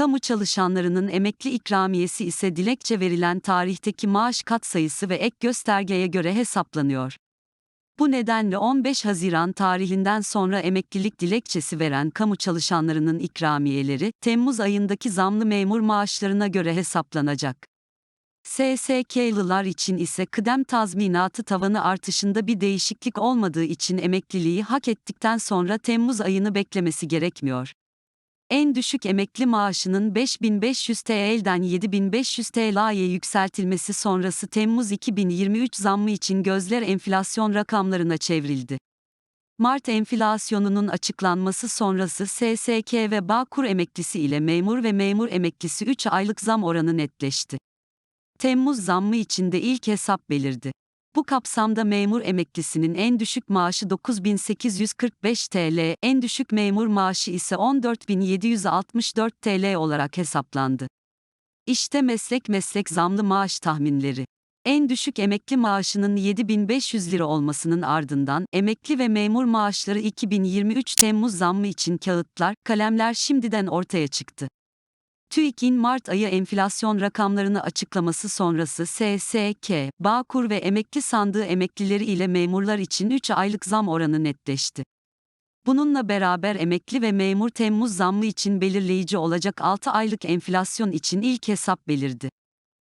Kamu çalışanlarının emekli ikramiyesi ise dilekçe verilen tarihteki maaş katsayısı ve ek göstergeye göre hesaplanıyor. Bu nedenle 15 Haziran tarihinden sonra emeklilik dilekçesi veren kamu çalışanlarının ikramiyeleri, Temmuz ayındaki zamlı memur maaşlarına göre hesaplanacak. SSK'lılar için ise kıdem tazminatı tavanı artışında bir değişiklik olmadığı için emekliliği hak ettikten sonra Temmuz ayını beklemesi gerekmiyor. En düşük emekli maaşının 5500 TL'den 7500 TL'ye yükseltilmesi sonrası Temmuz 2023 zammı için gözler enflasyon rakamlarına çevrildi. Mart enflasyonunun açıklanması sonrası SSK ve Bağkur emeklisi ile memur ve memur emeklisi 3 aylık zam oranı netleşti. Temmuz zammı için de ilk hesap belirdi. Bu kapsamda memur emeklisinin en düşük maaşı 9845 TL, en düşük memur maaşı ise 14764 TL olarak hesaplandı. İşte meslek meslek zamlı maaş tahminleri. En düşük emekli maaşının 7500 lira olmasının ardından emekli ve memur maaşları 2023 Temmuz zammı için kağıtlar, kalemler şimdiden ortaya çıktı. TÜİK'in Mart ayı enflasyon rakamlarını açıklaması sonrası SSK, Bağkur ve emekli sandığı emeklileri ile memurlar için 3 aylık zam oranı netleşti. Bununla beraber emekli ve memur Temmuz zammı için belirleyici olacak 6 aylık enflasyon için ilk hesap belirdi.